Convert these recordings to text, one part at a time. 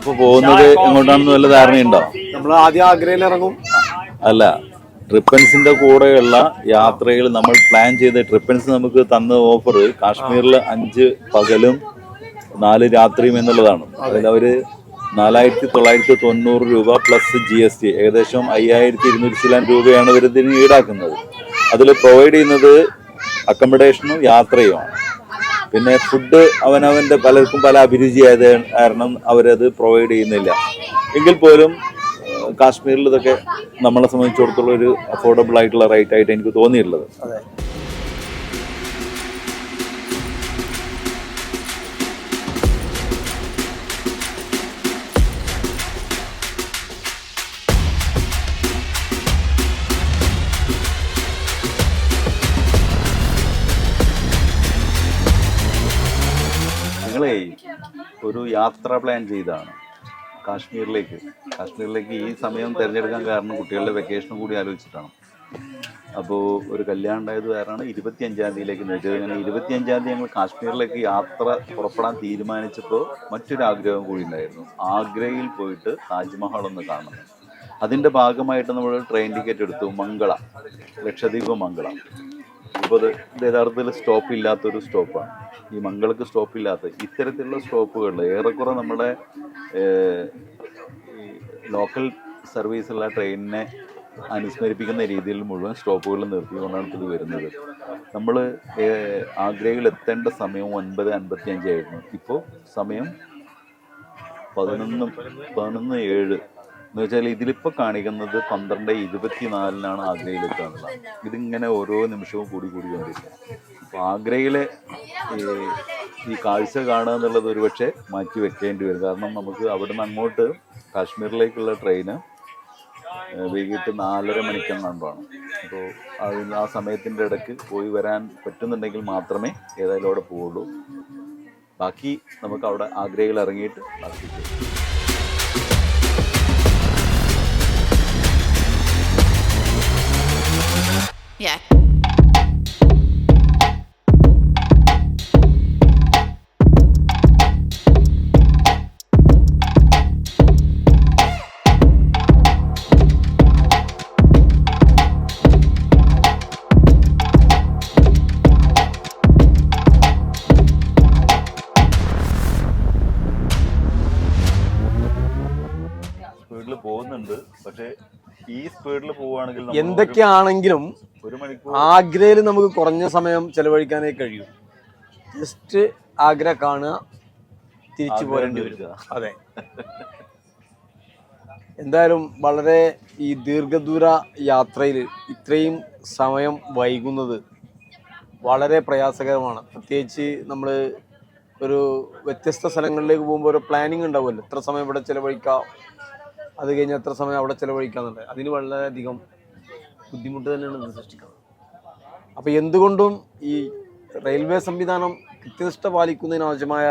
ഇപ്പൊ പോകുന്നത് എങ്ങോട്ടാണെന്ന് വല്ല ധാരണയുണ്ടോ? നമ്മൾ ആദ്യം ആഗ്രയിൽ ഇറങ്ങും അല്ല ട്രിപ്പൻസിന്റെ കൂടെയുള്ള യാത്രകൾ നമ്മൾ പ്ലാൻ ചെയ്ത ട്രിപ്പൻസ് നമുക്ക് തന്ന ഓഫർ കാശ്മീരിൽ അഞ്ച് പകലും നാല് രാത്രിയും എന്നുള്ളതാണ്. അതിൽ അവർ നാലായിരത്തി തൊള്ളായിരത്തി തൊണ്ണൂറ് രൂപ പ്ലസ് ജി എസ് ടി ഏകദേശം അയ്യായിരത്തി ഇരുന്നൂറ്റി ചിലാൻ രൂപയാണ് ഇവർ ഇതിന് ഈടാക്കുന്നത്. അതിൽ പ്രൊവൈഡ് ചെയ്യുന്നത് അക്കോമഡേഷനും യാത്രയുമാണ്. പിന്നെ ഫുഡ് അവനവന്റെ പലർക്കും പല അഭിരുചിയായത് കാരണം അവരത് പ്രൊവൈഡ് ചെയ്യുന്നില്ല. എങ്കിൽ പോലും കാശ്മീരിൽ ഇതൊക്കെ നമ്മളെ സംബന്ധിച്ചിടത്തോളം ഒരു അഫോർഡബിൾ ആയിട്ടുള്ള റേറ്റ് ആയിട്ട് എനിക്ക് തോന്നിയിട്ടുള്ളത്. ഒരു യാത്ര പ്ലാൻ ചെയ്താണ് കാശ്മീരിലേക്ക്. കാശ്മീരിലേക്ക് ഈ സമയം തിരഞ്ഞെടുക്കാൻ കാരണം കുട്ടികളുടെ വെക്കേഷനും കൂടി ആലോചിച്ചിട്ടാണ്. അപ്പോൾ ഒരു കല്യാണം ഉണ്ടായത് കാരണമാണ് ഇരുപത്തി അഞ്ചാം തീയതിയിലേക്ക് നീട്ടിയത് അങ്ങനെ ഇരുപത്തി അഞ്ചാം തീയതി ഞങ്ങൾ കാശ്മീരിലേക്ക് യാത്ര പുറപ്പെടാൻ തീരുമാനിച്ചപ്പോൾ മറ്റൊരു ആഗ്രഹം കൂടി ഉണ്ടായിരുന്നു. ആഗ്രയിൽ പോയിട്ട് താജ്മഹൽ ഒന്ന് കാണണം. അതിന്റെ ഭാഗമായിട്ട് നമ്മൾ ട്രെയിൻ ടിക്കറ്റ് എടുത്തു. മംഗള. ലക്ഷദ്വീപ് മംഗള. ഇപ്പോൾ അത് യഥാർത്ഥത്തിൽ സ്റ്റോപ്പ് ഇല്ലാത്തൊരു സ്റ്റോപ്പാണ് ഈ മംഗളക്ക് സ്റ്റോപ്പ് ഇല്ലാത്ത ഇത്തരത്തിലുള്ള സ്റ്റോപ്പുകൾ ഏറെക്കുറെ നമ്മുടെ ലോക്കൽ സർവീസുള്ള ട്രെയിനിനെ അനുസ്മരിപ്പിക്കുന്ന രീതിയിൽ മുഴുവൻ സ്റ്റോപ്പുകൾ നിർത്തിക്കൊണ്ടാണ് ഇത് വരുന്നത്. നമ്മൾ ആഗ്രയിൽ എത്തേണ്ട സമയം ഒൻപത് അൻപത്തി അഞ്ചായിരുന്നു ഇപ്പോൾ സമയം പതിനൊന്ന് പതിനൊന്ന് ഏഴ്. എന്ന് വെച്ചാൽ ഇതിലിപ്പോൾ കാണിക്കുന്നത് പന്ത്രണ്ട് ഇരുപത്തിനാലിനാണ് ആഗ്രയിലെത്താനുള്ള ഇതിങ്ങനെ ഓരോ നിമിഷവും കൂടി കൂടി കൊണ്ടിരിക്കുക അപ്പോൾ ആഗ്രയിലെ ഈ കാഴ്ച കാണുക എന്നുള്ളത് ഒരുപക്ഷെ മാറ്റി വെക്കേണ്ടി വരും. കാരണം നമുക്ക് അവിടെ നിന്ന് അങ്ങോട്ട് കാശ്മീരിലേക്കുള്ള ട്രെയിന് വൈകിട്ട് നാലര മണിക്കെങ്ങാണ്ടാണ് അപ്പോൾ അതിന് ആ സമയത്തിന്റെ ഇടയ്ക്ക് പോയി വരാൻ പറ്റുന്നുണ്ടെങ്കിൽ മാത്രമേ ഏതായാലും അവിടെ പോവുള്ളൂ. ബാക്കി നമുക്ക് അവിടെ ആഗ്രയിൽ ഇറങ്ങിയിട്ട് ബാക്കി Yeah. സ്പീഡിൽ പോകുന്നുണ്ട് പക്ഷേ ഈ സ്പീഡിൽ പോവുകയാണെങ്കിൽ എന്തൊക്കെയാണെങ്കിലും ആഗ്രയിൽ നമുക്ക് കുറഞ്ഞ സമയം ചെലവഴിക്കാനേ കഴിയൂ. ജസ്റ്റ് ആഗ്ര കാണുക തിരിച്ചു പോരേണ്ടി വരിക അതെ. എന്തായാലും വളരെ ഈ ദീർഘദൂര യാത്രയിൽ ഇത്രയും സമയം വൈകുന്നത് വളരെ പ്രയാസകരമാണ്. പ്രത്യേകിച്ച് നമ്മൾ ഒരു വ്യത്യസ്ത സ്ഥലങ്ങളിലേക്ക് പോകുമ്പോൾ ഒരു പ്ലാനിങ് ഉണ്ടാവുമല്ലോ. എത്ര സമയം ഇവിടെ ചിലവഴിക്കാം? അത് കഴിഞ്ഞ് എത്ര സമയം അവിടെ ചിലവഴിക്കാന്നുണ്ട് അതിന് വളരെയധികം ബുദ്ധിമുട്ട് തന്നെയാണ് ഇത് സൃഷ്ടിക്കുന്നത്. അപ്പോൾ എന്തുകൊണ്ടും ഈ റെയിൽവേ സംവിധാനം കൃത്യനിഷ്ഠ പാലിക്കുന്നതിന് ആവശ്യമായ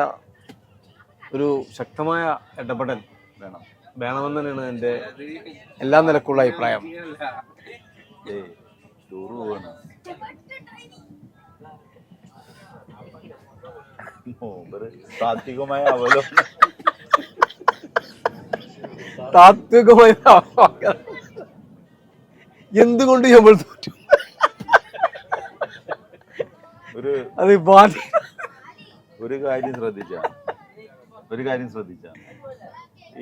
ഒരു ശക്തമായ ഇടപെടൽ വേണം. വേണമെന്ന് തന്നെയാണ് എന്റെ എല്ലാ നിലക്കുള്ള അഭിപ്രായം. താത്വികമായ അവലോകനം. താത്വികമായ എന്തുകൊണ്ട് നമ്മൾ തോറ്റു? ഒരു അത് ബാധി ഒരു കാര്യം ശ്രദ്ധിച്ച. ഒരു കാര്യം ശ്രദ്ധിച്ച.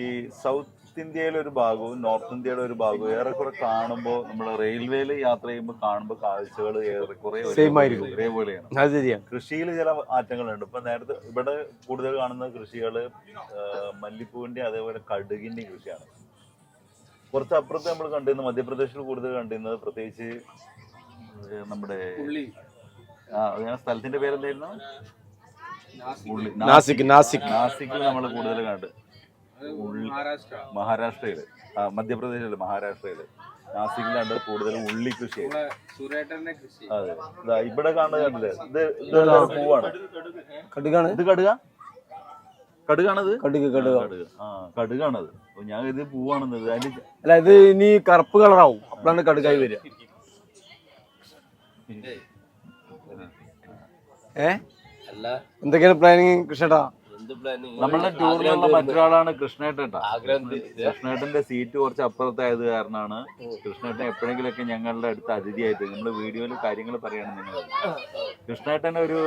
ഈ സൗത്ത് ഇന്ത്യയിലെ ഒരു ഭാഗവും നോർത്ത് ഇന്ത്യയുടെ ഒരു ഭാഗവും ഏറെക്കുറെ കാണുമ്പോൾ നമ്മൾ റെയിൽവേയിൽ യാത്ര ചെയ്യുമ്പോൾ കാണുമ്പോൾ കാഴ്ചകൾ ഏറെക്കുറെ. ഒരേപോലെയാണ് കൃഷിയിൽ ചില മാറ്റങ്ങളുണ്ട്. ഇപ്പൊ നേരത്തെ ഇവിടെ കൂടുതൽ കാണുന്ന കൃഷികൾ മല്ലിപ്പൂവിന്റെ അതേപോലെ കടുകിന്റെ കൃഷിയാണ്. കുറച്ച് അപ്പുറത്ത് നമ്മൾ കണ്ടിരുന്നത് മധ്യപ്രദേശിൽ കൂടുതൽ കണ്ടിരുന്നത് പ്രത്യേകിച്ച് നമ്മുടെ ആ സ്ഥലത്തിന്റെ പേരെന്തായിരുന്നു? ഉള്ളി നാസിക് നാസിക്. നാസിക്കിൽ നമ്മൾ കൂടുതൽ കണ്ട്. ഉള്ളി മഹാരാഷ്ട്രയിൽ. ആ മധ്യപ്രദേശിൽ മഹാരാഷ്ട്രയിൽ. നാസിക്കിലാണ് കൂടുതൽ ഉള്ളി കൃഷി. അതെ. ഇവിടെ കാണുന്നത് കണ്ടില്ലേ? ഇത് പൂവാണ്? കടുകാണ്. ഇത് കടുക? കടുകാണത്? കടുക് കടുക. ആ കടുകാണത്. അപ്പൊ ഞാൻ ഇത് പൂവാണെന്നത് അതിന്റെ അല്ല ഇത് ഇനി കറുപ്പ് കളറാവും. അപ്പോഴാണ് കടുകായി വരിക. ഏ? എന്തൊക്കെയാണ് പ്ലാനിങ് കൃഷ്ണേട്ടാ? നമ്മളുടെ ടൂറിലുള്ള മറ്റൊരാളാണ് കൃഷ്ണേട്ടൻ ട്ടാ. ആഗ്രഹം കൃഷ്ണേട്ടന്റെ സീറ്റ് കുറച്ച് അപ്പുറത്തായത് കാരണമാണ് കൃഷ്ണേട്ടൻ എപ്പോഴെങ്കിലൊക്കെ ഞങ്ങളുടെ അടുത്ത് അതിഥിയായിട്ട് നമ്മൾ വീഡിയോയിൽ കാര്യങ്ങൾ പറയണം നിങ്ങൾ കൃഷ്ണേട്ടൻ ഒരു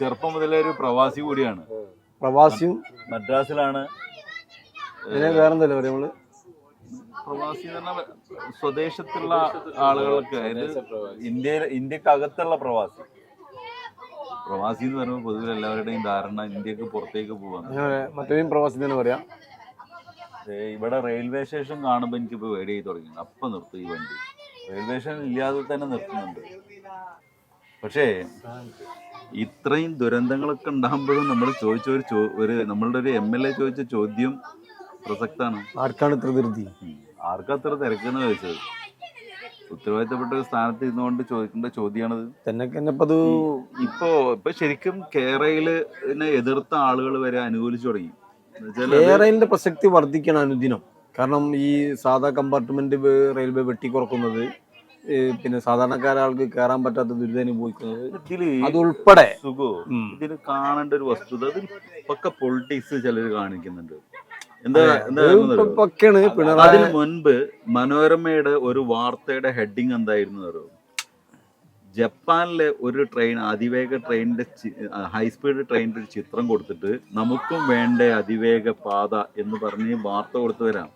ചെറുപ്പം മുതലേ ഒരു പ്രവാസി കൂടിയാണ്. പ്രവാസിയും മദ്രാസിലാണ് പിന്നെ വേറെന്തല്ലേ പറയാ നമ്മൾ? പ്രവാസി എന്ന് പറഞ്ഞാൽ സ്വദേശത്തുള്ള ആളുകൾക്ക് അതായത് ഇന്ത്യയിൽ ഇന്ത്യക്കകത്തുള്ള പ്രവാസി. പ്രവാസി എന്ന് പറയുമ്പോൾ പൊതുവെ എല്ലാവരുടെയും ധാരണ ഇന്ത്യയ്ക്ക് പുറത്തേക്ക് പോവാൻ മറ്റേയും പ്രവാസി തന്നെ പറയാം. ഇവിടെ റെയിൽവേ സ്റ്റേഷൻ കാണുമ്പോൾ എനിക്ക് ഇപ്പൊ വേടി ചെയ്ത് തുടങ്ങി. അപ്പൊ നിർത്തും ഈ വണ്ടി. റെയിൽവേ സ്റ്റേഷൻ ഇല്ലാതെ തന്നെ നിർത്തുന്നുണ്ട്. പക്ഷേ ഇത്രയും ദുരന്തങ്ങളൊക്കെ ഉണ്ടാകുമ്പോഴും നമ്മൾ ചോദിച്ച ഒരു ചോ ഒരു നമ്മളുടെ ഒരു എം എൽ എ ചോദിച്ച ചോദ്യം പ്രസക്തമാണ് ആർക്കാണ് ഇത്ര ധൃതി. ആർക്കാ അത്ര തിരക്കെന്ന് ചോദിച്ചത്? ഉത്തരവാദിത്തപ്പെട്ട ഒരു സ്ഥാനത്ത് ഇരുന്നുകൊണ്ട് ചോദിക്കേണ്ട ചോദ്യമാണത്. തന്നെ അത് ഇപ്പോ ഇപ്പൊ ശരിക്കും കേരളയിൽ എതിർത്ത ആളുകൾ വരെ അനുകൂലിച്ചു തുടങ്ങി. കേരളിന്റെ പ്രസക്തി വർദ്ധിക്കണം അനുദിനം. കാരണം ഈ സാധാ കമ്പാർട്ട്മെന്റ് റെയിൽവേ വെട്ടിക്കുറക്കുന്നത് പിന്നെ സാധാരണക്കാരാൾക്ക് കയറാൻ പറ്റാത്ത ദുരിതം അനുഭവിക്കുന്നത് ഇതിൽ അതുൾപ്പെടെ. ഇതിന് കാണേണ്ട ഒരു വസ്തുത അതിൽ പക്ക പൊളിറ്റിക്സ് ചിലർ കാണിക്കുന്നുണ്ട്. എന്താ എന്താ അതിന് മുൻപ് മനോരമയുടെ ഒരു വാർത്തയുടെ ഹെഡിങ് എന്തായിരുന്നു അറിയോ? ജപ്പാനിലെ ഒരു ട്രെയിൻ അതിവേഗ ട്രെയിനിന്റെ ഹൈസ്പീഡ് ട്രെയിനിന്റെ ഒരു ചിത്രം കൊടുത്തിട്ട് നമുക്കും വേണ്ട അതിവേഗ പാത എന്ന് പറഞ്ഞ് വാർത്ത കൊടുത്തു വരാം.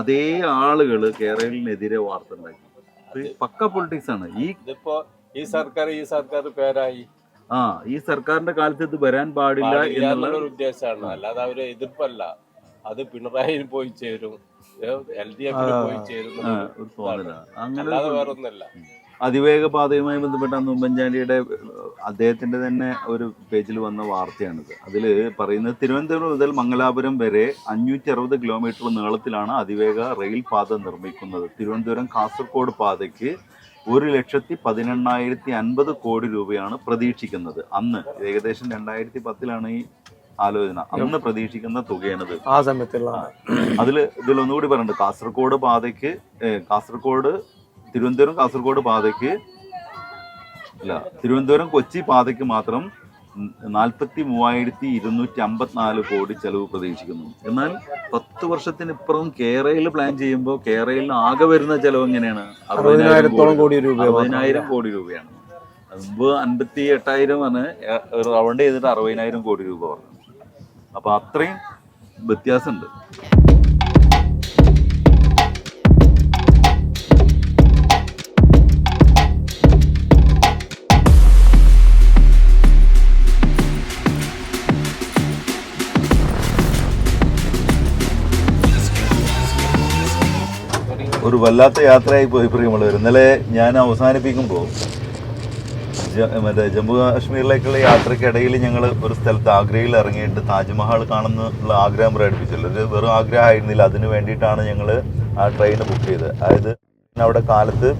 അതേ ആളുകൾ കേരളത്തിനെതിരെ വാർത്ത ഉണ്ടാക്കി. ഇത് പക്ക പൊളിറ്റിക്സ് ആണ്. ഈ ഇതിപ്പോ ഈ സർക്കാർ ഈ സർക്കാർ പേരായി. ആ ഈ സർക്കാരിന്റെ കാലത്ത് ഇത് വരാൻ പാടില്ല എന്നുള്ള ഒരു ഉദ്ദേശമാണ്. അല്ലാതെ അവർ എതിർപ്പല്ല. അത് പിണറായി പോയി ചേരും. എൽ ഡി എഫിന് പോയി ചേരും അങ്ങനെ വേറൊന്നല്ല ഒന്നല്ല അതിവേഗ പാതയുമായി ബന്ധപ്പെട്ട അന്ന് ഉമ്മൻചാണ്ടിയുടെ അദ്ദേഹത്തിന്റെ തന്നെ ഒരു പേജിൽ വന്ന വാർത്തയാണിത്. അതിൽ പറയുന്നത് തിരുവനന്തപുരം മുതൽ മംഗലാപുരം വരെ അഞ്ഞൂറ്റി അറുപത് കിലോമീറ്റർ നീളത്തിലാണ് അതിവേഗ റെയിൽ പാത നിർമ്മിക്കുന്നത്. തിരുവനന്തപുരം കാസർഗോഡ് പാതയ്ക്ക് ഒരു ലക്ഷത്തി പതിനെണ്ണായിരത്തി അൻപത് കോടി രൂപയാണ് പ്രതീക്ഷിക്കുന്നത്. അന്ന് ഏകദേശം രണ്ടായിരത്തി പത്തിലാണ് ഈ ആലോചന. അന്ന് പ്രതീക്ഷിക്കുന്ന തുകയാണിത്. ആ സമയത്തുള്ള അതിൽ ഇതിൽ ഒന്നുകൂടി പറയുന്നുണ്ട്. കാസർഗോഡ് പാതയ്ക്ക് കാസർഗോഡ് തിരുവനന്തപുരം കാസർഗോഡ് പാതയ്ക്ക് അല്ല തിരുവനന്തപുരം കൊച്ചി പാതയ്ക്ക് മാത്രം നാൽപ്പത്തി മൂവായിരത്തി ഇരുന്നൂറ്റി അമ്പത്തിനാല് കോടി ചെലവ് പ്രതീക്ഷിക്കുന്നു. എന്നാൽ പത്ത് വർഷത്തിനിപ്പുറം കേരളയിൽ പ്ലാൻ ചെയ്യുമ്പോൾ കേരളയിൽ ആകെ വരുന്ന ചെലവ് എങ്ങനെയാണ്? അറുപതിനായിരത്തോളം കോടി രൂപ അറുപതിനായിരം കോടി രൂപയാണ്. മുമ്പ് അൻപത്തി എട്ടായിരം ആണ് റൗണ്ട് ചെയ്തിട്ട് അറുപതിനായിരം കോടി രൂപ പറഞ്ഞു. അപ്പൊ അത്രയും വ്യത്യാസമുണ്ട്. ഒരു വല്ലാത്ത യാത്രയായി പോയി പ്രിയമുള്ളവർ ഇന്നലെ ഞാൻ അവസാനിപ്പിക്കുമ്പോൾ മറ്റേ ജമ്മു കാശ്മീരിലേക്കുള്ള യാത്രക്കിടയിൽ ഞങ്ങൾ ഒരു സ്ഥലത്ത് ആഗ്രയിൽ ഇറങ്ങിയിട്ട് താജ്മഹൽ കാണുന്നുള്ള ആഗ്രഹം പ്രകടിപ്പിച്ചല്ലോ. ഒരു വെറും ആഗ്രഹമായിരുന്നില്ല. അതിന് വേണ്ടിയിട്ടാണ് ഞങ്ങൾ ആ ട്രെയിൻ ബുക്ക് ചെയ്തത്. അതായത് അവിടെ കാലത്ത്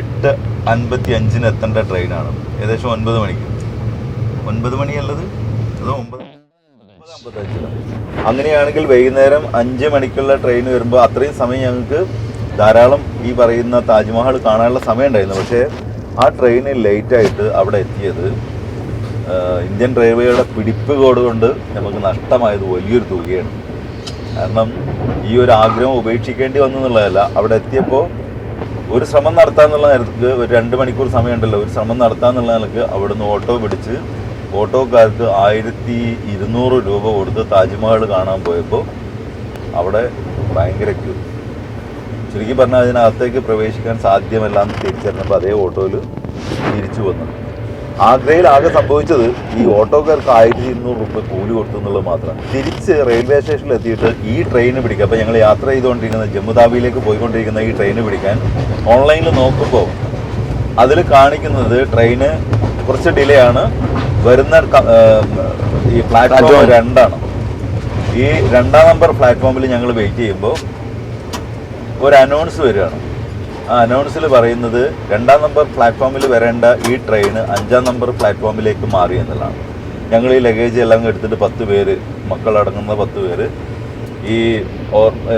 എട്ട് അൻപത്തി അഞ്ചിന് എത്തേണ്ട ട്രെയിനാണ് ഏകദേശം ഒൻപത് മണിക്ക്. ഒൻപത് മണിയല്ലത്? അതോ ഒമ്പത്. അങ്ങനെയാണെങ്കിൽ വൈകുന്നേരം അഞ്ച് മണിക്കുള്ള ട്രെയിൻ വരുമ്പോൾ അത്രയും സമയം ഞങ്ങൾക്ക് ധാരാളം ഈ പറയുന്ന താജ്മഹൽ കാണാനുള്ള സമയം ഉണ്ടായിരുന്നു പക്ഷേ ആ ട്രെയിൻ ലേറ്റായിട്ട് അവിടെ എത്തിയത് ഇന്ത്യൻ റെയിൽവേയുടെ പിടിപ്പ് കോഡ് കൊണ്ട് നമുക്ക് നഷ്ടമായത് വലിയൊരു തുകയാണ്. കാരണം ഈ ഒരു ആഗ്രഹം ഉപേക്ഷിക്കേണ്ടി വന്നു എന്നുള്ളതല്ല. അവിടെ എത്തിയപ്പോൾ ഒരു ശ്രമം നടത്താമെന്നുള്ള നേരത്തേക്ക് ഒരു രണ്ട് മണിക്കൂർ സമയമുണ്ടല്ലോ ഒരു ശ്രമം നടത്താമെന്നുള്ള നിലയ്ക്ക് അവിടുന്ന് ഓട്ടോ പിടിച്ച് ഓട്ടോക്കാർക്ക് ആയിരത്തി ഇരുന്നൂറ് രൂപ കൊടുത്ത് താജ്മഹൽ കാണാൻ പോയപ്പോൾ അവിടെ ഭയങ്കര ക്യൂ ചുരുക്കി പറഞ്ഞാൽ അതിനകത്തേക്ക് പ്രവേശിക്കാൻ സാധ്യമല്ല എന്ന് തിരിച്ചറിഞ്ഞപ്പോൾ അതേ ഓട്ടോയിൽ തിരിച്ചു വന്നു. ആഗ്രയിൽ ആകെ സംഭവിച്ചത് ഈ ഓട്ടോക്കാർക്ക് ആയിരത്തി ഇരുന്നൂറ് രൂപ കൂലി കൊടുത്തു എന്നുള്ളത് മാത്രമാണ്. തിരിച്ച് റെയിൽവേ സ്റ്റേഷനിൽ എത്തിയിട്ട് ഈ ട്രെയിൻ പിടിക്കുക അപ്പോൾ ഞങ്ങൾ യാത്ര ചെയ്തുകൊണ്ടിരിക്കുന്ന ജമ്മുതാബിയിലേക്ക് പോയിക്കൊണ്ടിരിക്കുന്ന ഈ ട്രെയിന് പിടിക്കാൻ ഓൺലൈനിൽ നോക്കുമ്പോൾ അതിൽ കാണിക്കുന്നത് ട്രെയിന് കുറച്ച് ഡിലേ ആണ്. വരുന്ന ഈ പ്ലാറ്റ്ഫോം രണ്ടാണ്. ഈ രണ്ടാം നമ്പർ പ്ലാറ്റ്ഫോമിൽ ഞങ്ങൾ വെയിറ്റ് ചെയ്യുമ്പോൾ ഒരു അനൗൺസ് വരികയാണ്. ആ അനൗൺസിൽ പറയുന്നത് രണ്ടാം നമ്പർ പ്ലാറ്റ്ഫോമിൽ വരേണ്ട ഈ ട്രെയിൻ അഞ്ചാം നമ്പർ പ്ലാറ്റ്ഫോമിലേക്ക് മാറി എന്നുള്ളതാണ്. ഞങ്ങൾ ഈ ലഗേജ് എല്ലാം എടുത്തിട്ട് പത്ത് പേര് മക്കളടങ്ങുന്ന പത്ത് പേര് ഈ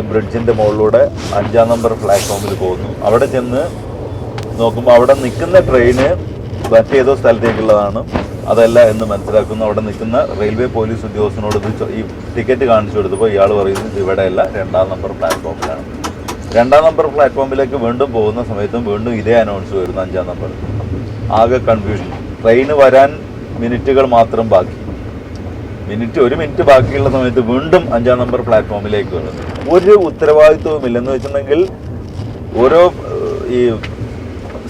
ബ്രിഡ്ജിന്റെ മുകളിലൂടെ അഞ്ചാം നമ്പർ പ്ലാറ്റ്ഫോമിൽ പോകുന്നു. അവിടെ ചെന്ന് നോക്കുമ്പോൾ അവിടെ നിൽക്കുന്ന ട്രെയിന് മറ്റേതോ സ്ഥലത്തേക്കുള്ളതാണ്. അതല്ല എന്ന് മനസ്സിലാക്കുന്നു അവിടെ നിൽക്കുന്ന റെയിൽവേ പോലീസ് ഉദ്യോഗസ്ഥനോട് ഇത് ഈ ടിക്കറ്റ് കാണിച്ചു കൊടുത്തപ്പോൾ ഇയാൾ പറയുന്നത് ഇവിടെയല്ല രണ്ടാം നമ്പർ പ്ലാറ്റ്ഫോമിലാണ്. രണ്ടാം നമ്പർ പ്ലാറ്റ്ഫോമിലേക്ക് വീണ്ടും പോകുന്ന സമയത്തും വീണ്ടും ഇതേ അനൗൺസ് വരുന്നു അഞ്ചാം നമ്പർ. ആകെ കൺഫ്യൂഷൻ ട്രെയിന് വരാൻ മിനിറ്റുകൾ മാത്രം ബാക്കി. മിനിറ്റ് ഒരു മിനിറ്റ് ബാക്കിയുള്ള സമയത്ത് വീണ്ടും അഞ്ചാം നമ്പർ പ്ലാറ്റ്ഫോമിലേക്ക് ഒരു ഉത്തരവാദിത്വവും ഇല്ലെന്ന് വെച്ചിട്ടുണ്ടെങ്കിൽ ഓരോ ഈ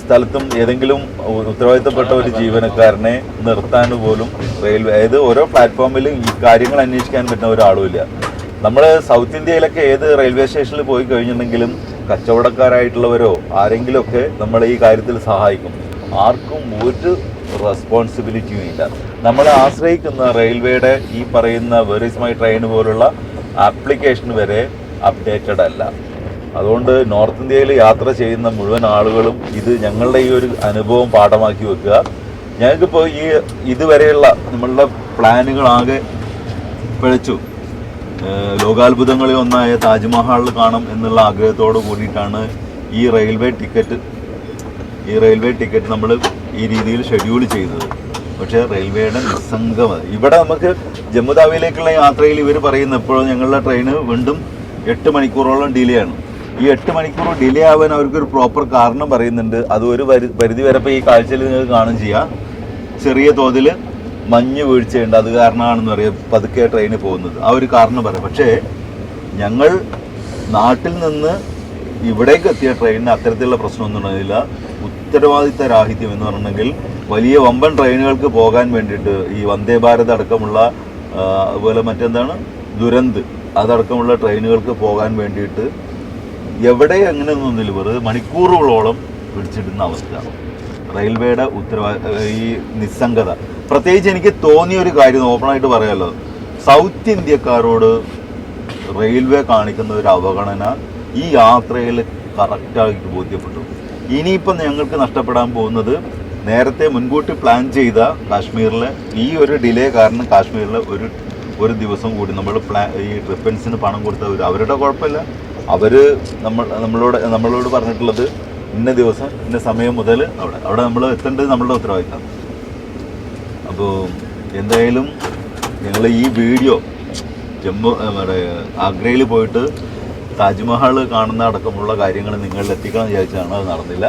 സ്ഥലത്തും ഏതെങ്കിലും ഉത്തരവാദിത്തപ്പെട്ട ഒരു ജീവനക്കാരനെ നിർത്താൻ പോലും റെയിൽവേ അതായത് ഓരോ പ്ലാറ്റ്ഫോമിലും ഈ കാര്യങ്ങൾ അന്വേഷിക്കാൻ പറ്റുന്ന ഒരാളുമില്ല. നമ്മൾ സൗത്ത് ഇന്ത്യയിലൊക്കെ ഏത് റെയിൽവേ സ്റ്റേഷനിൽ പോയി കഴിഞ്ഞിട്ടുണ്ടെങ്കിലും കച്ചവടക്കാരായിട്ടുള്ളവരോ ആരെങ്കിലുമൊക്കെ നമ്മളെ ഈ കാര്യത്തിൽ സഹായിക്കും. ആർക്കും ഒരു റെസ്പോൺസിബിലിറ്റിയും ഇല്ല. നമ്മളെ ആശ്രയിക്കുന്ന റെയിൽവേയുടെ ഈ പറയുന്ന വെറിസ് മൈ ട്രെയിൻ പോലുള്ള ആപ്ലിക്കേഷൻ വരെ അപ്ഡേറ്റഡ് അല്ല. അതുകൊണ്ട് നോർത്ത് ഇന്ത്യയിൽ യാത്ര ചെയ്യുന്ന മുഴുവൻ ആളുകളും ഇത് ഞങ്ങളുടെ ഈ ഒരു അനുഭവം പാഠമാക്കി വെക്കുക. ഞങ്ങൾക്കിപ്പോൾ ഈ ഇതുവരെയുള്ള നമ്മളുടെ പ്ലാനുകളാകെ പിഴച്ചു. ലോകാത്ഭുതങ്ങളിൽ ഒന്നായ താജ്മഹൽ കാണും എന്നുള്ള ആഗ്രഹത്തോട് കൂടിയിട്ടാണ് ഈ റെയിൽവേ ടിക്കറ്റ് ഈ റെയിൽവേ ടിക്കറ്റ് നമ്മൾ ഈ രീതിയിൽ ഷെഡ്യൂൾ ചെയ്തത്. പക്ഷേ റെയിൽവേയുടെ നിസ്സംഗം ഇവിടെ നമുക്ക് ജമ്മു താവിയിലേക്കുള്ള യാത്രയിൽ ഇവർ പറയുന്ന എപ്പോഴും ഞങ്ങളുടെ ട്രെയിന് വീണ്ടും എട്ട് മണിക്കൂറോളം ഡിലേ ആണ്. ഈ എട്ട് മണിക്കൂർ ഡിലേ ആവാൻ അവർക്കൊരു പ്രോപ്പർ കാരണം പറയുന്നുണ്ട്. അത് ഒരു പരി- പരിധി വരെ ഈ കാഴ്ചയിൽ നിങ്ങൾക്ക് കാണും ചെയ്യാം. ചെറിയ തോതിൽ മഞ്ഞ് വീഴ്ചയുണ്ട്. അത് കാരണമാണെന്ന് പറയാം. പതുക്കെ ട്രെയിന് പോകുന്നത്. ആ ഒരു കാരണം പറയാം. പക്ഷേ ഞങ്ങൾ നാട്ടിൽ നിന്ന് ഇവിടേക്ക് എത്തിയ ട്രെയിനിന് അത്തരത്തിലുള്ള പ്രശ്നമൊന്നും ഉണ്ടായില്ല. ഉത്തരവാദിത്ത രാഹിത്യം എന്ന് പറഞ്ഞെങ്കിൽ വലിയ വമ്പൻ ട്രെയിനുകൾക്ക് പോകാൻ വേണ്ടിയിട്ട് ഈ വന്ദേ ഭാരത് അടക്കമുള്ള അതുപോലെ മറ്റെന്താണ്? ദുരന്ത് അതടക്കമുള്ള ട്രെയിനുകൾക്ക് പോകാൻ വേണ്ടിയിട്ട് എവിടെ അങ്ങനെ ഒന്നുമില്ല വെറുതെ മണിക്കൂറുകളോളം പിടിച്ചിടുന്ന അവസ്ഥ റെയിൽവേയുടെ ഉത്തരവാ ഈ നിസ്സംഗത. പ്രത്യേകിച്ച് എനിക്ക് തോന്നിയ ഒരു കാര്യം ഓപ്പണായിട്ട് പറയാമല്ലോ സൗത്ത് ഇന്ത്യക്കാരോട് റെയിൽവേ കാണിക്കുന്ന ഒരു അവഗണന ഈ യാത്രയിൽ കറക്റ്റായിട്ട് ബോധ്യപ്പെട്ടു. ഇനിയിപ്പം ഞങ്ങൾക്ക് നഷ്ടപ്പെടാൻ പോകുന്നത് നേരത്തെ മുൻകൂട്ടി പ്ലാൻ ചെയ്ത കാശ്മീരിലെ ഈ ഒരു ഡിലേ കാരണം കാശ്മീരിലെ ഒരു ഒരു ദിവസം കൂടി നമ്മൾ പ്ലാ ഈ ട്രിപ്പൻസിന് പണം കൊടുത്ത അവരുടെ കുഴപ്പമില്ല. അവർ നമ്മൾ നമ്മളോട് നമ്മളോട് പറഞ്ഞിട്ടുള്ളത് ഇന്ന ദിവസം ഇന്ന സമയം മുതൽ അവിടെ അവിടെ നമ്മൾ എത്തേണ്ടത് നമ്മളുടെ ഉത്തരവാദിത്തം. അപ്പോൾ എന്തായാലും ഞങ്ങൾ ഈ വീഡിയോ ജമ്മു നമ്മുടെ ആഗ്രയിൽ പോയിട്ട് താജ്മഹൽ കാണുന്ന അടക്കമുള്ള കാര്യങ്ങൾ നിങ്ങളിൽ എത്തിക്കണം വിചാരിച്ചാണ് അത് നടന്നില്ല.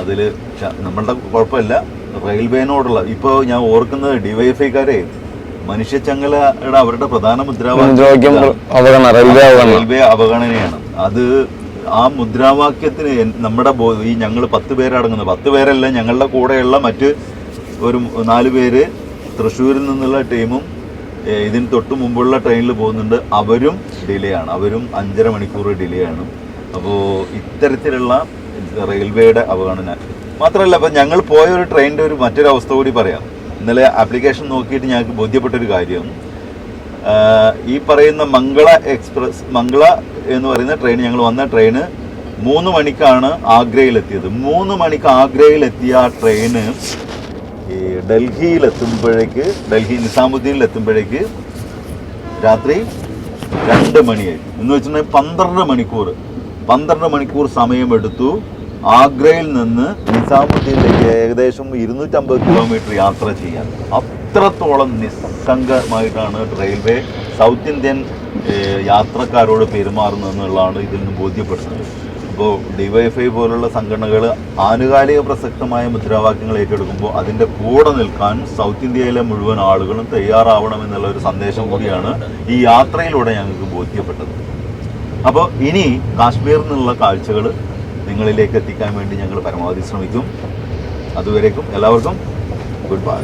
അതിൽ നമ്മളുടെ കുഴപ്പമില്ല. റെയിൽവേനോടുള്ള ഇപ്പോൾ ഞാൻ ഓർക്കുന്നത് ഡിവൈഎഫ്ഐക്കാരെ മനുഷ്യച്ചങ്ങലയുടെ അവരുടെ പ്രധാന മുദ്രാവാക്യം റെയിൽവേ അവഗണനയാണ്. അത് ആ മുദ്രാവാക്യത്തിന് നമ്മുടെ ഈ ഞങ്ങൾ പത്ത് പേരടങ്ങുന്ന പത്ത് പേരല്ല ഞങ്ങളുടെ കൂടെയുള്ള മറ്റ് ഒരു നാല് പേര് തൃശ്ശൂരിൽ നിന്നുള്ള ടീമും ഇതിന് തൊട്ട് മുമ്പുള്ള ട്രെയിനിൽ പോകുന്നുണ്ട്. അവരും ഡിലേ ആണ്. അവരും അഞ്ചര മണിക്കൂർ ഡിലേ ആണ്. അപ്പോൾ ഇത്തരത്തിലുള്ള റെയിൽവേയുടെ അവഗണന. മാത്രമല്ല അപ്പം ഞങ്ങൾ പോയ ഒരു ട്രെയിനിന്റെ ഒരു മറ്റൊരു അവസ്ഥ കൂടി പറയാം. ഇന്നലെ ആപ്ലിക്കേഷൻ നോക്കിയിട്ട് ഞങ്ങൾക്ക് ബോധ്യപ്പെട്ടൊരു കാര്യം. ഈ പറയുന്ന മംഗള എക്സ്പ്രസ് മംഗള എന്ന് പറയുന്ന ട്രെയിൻ ഞങ്ങൾ വന്ന ട്രെയിന് മൂന്ന് മണിക്കാണ് ആഗ്രയിലെത്തിയത്. മൂന്ന് മണിക്ക് ആഗ്രയിലെത്തിയ ആ ട്രെയിന് ഈ ഡൽഹിയിലെത്തുമ്പോഴേക്ക് ഡൽഹി നിസാമുദ്ദീനിൽ എത്തുമ്പോഴേക്ക് രാത്രി രണ്ട് മണിയായി. എന്ന് വെച്ചിട്ടുണ്ടെങ്കിൽ പന്ത്രണ്ട് മണിക്കൂർ. പന്ത്രണ്ട് മണിക്കൂർ സമയമെടുത്തു. ആഗ്രയിൽ നിന്ന് നിസാമുദ്ദീനിലേക്ക് ഏകദേശം ഇരുന്നൂറ്റമ്പത് കിലോമീറ്റർ യാത്ര ചെയ്യാൻ. അത്രത്തോളം നിസ്സംഗമായിട്ടാണ് റെയിൽവേ സൗത്ത് ഇന്ത്യൻ യാത്രക്കാരോട് പെരുമാറുന്നതെന്നുള്ളതാണ് ഇതിൽ നിന്ന് ബോധ്യപ്പെടുന്നത്. ഇപ്പോൾ ഡിവൈഎഫ്ഐ പോലുള്ള സംഘടനകൾ ആനുകാലിക പ്രസക്തമായ മുദ്രാവാക്യങ്ങൾ ഏറ്റെടുക്കുമ്പോൾ അതിന്റെ കൂടെ നിൽക്കാൻ സൗത്ത് ഇന്ത്യയിലെ മുഴുവൻ ആളുകളും തയ്യാറാവണം എന്നുള്ള ഒരു സന്ദേശം കൂടിയാണ് ഈ യാത്രയിലൂടെ ഞങ്ങൾക്ക് ബോധ്യപ്പെട്ടത്. അപ്പോൾ ഇനി കാശ്മീരിൽ നിന്നുള്ള കാഴ്ചകൾ നിങ്ങളിലേക്ക് എത്തിക്കാൻ വേണ്ടി ഞങ്ങൾ പരമാവധി ശ്രമിക്കും. അതുവരേക്കും എല്ലാവർക്കും ഗുഡ് ബൈ.